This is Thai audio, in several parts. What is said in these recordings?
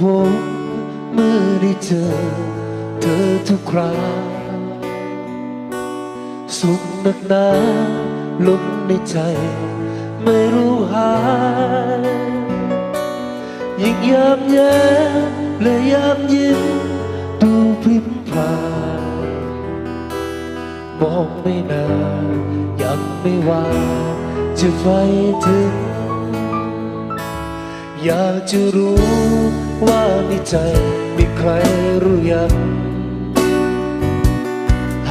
ผมเมื่อได้เจอ เธอทุกคราสุขหนักหนาลมในใจ ไม่รู้หายยิ่งยามแย่และยามยิ้มดูพริ้มพรายมองไม่นานยังไม่ว่าจะไฟถึงอยากจะรู้ ว่าในใจมีใครรู้ยัง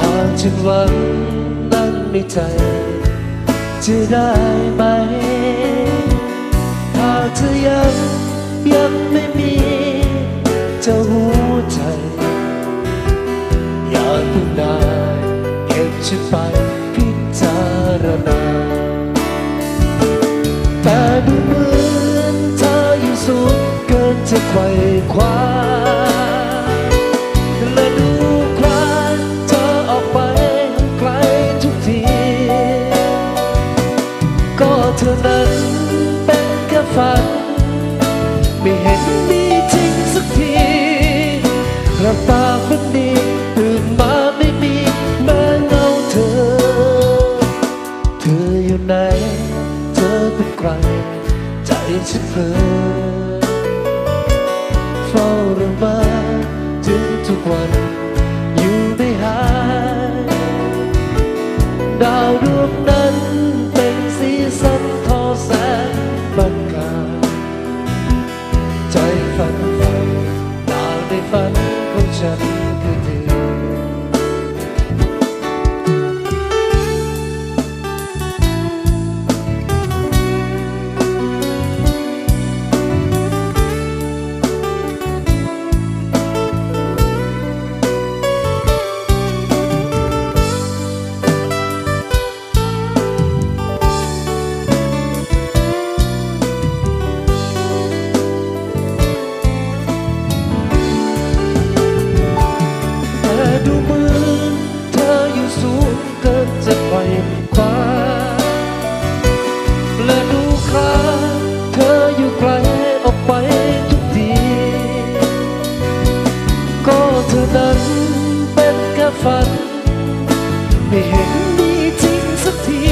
หากฉันหวังนั้นในใจ จะได้ไหมหากเธอยังยังไม่มี ไขว่คว้าและดูคลานเธอออกไปไกลทุกที ก็เธอนั้นเป็นแค่ฝัน ไม่เห็นมีจริงสักทีหลับตาฝันดีตื่นมาไม่มีแม้เงาเธอ เธออยู่ไหน เธอเป็นใคร ใจฉันเพลอ ดา เกินจะไขว่คว้าและดูคราเธออยู่ไกลออกไปทุกที ก็เธอนั้นเป็นแค่ฝัน ไม่เห็นมีจริงสักที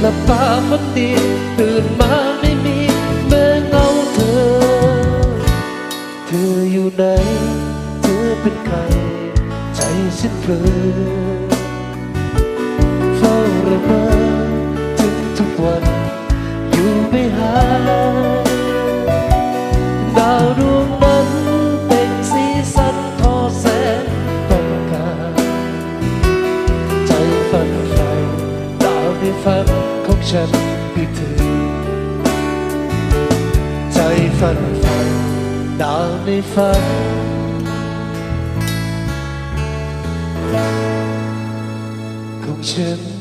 หลับตาฝันดีตื่นมาไม่มีแม้เงาเธอ เธออยู่ไหน เธอเป็นใคร ใจฉันเพลอ ระเมอถึงทุกวัน อยู่ไม่หายดาวดวงนั้นเป็นสีสันทอแสงต้องการใจฝันใฝ่ดาวในฝันของฉันคือเธอ ใจฝันใฝ่ดาวในฝันของฉัน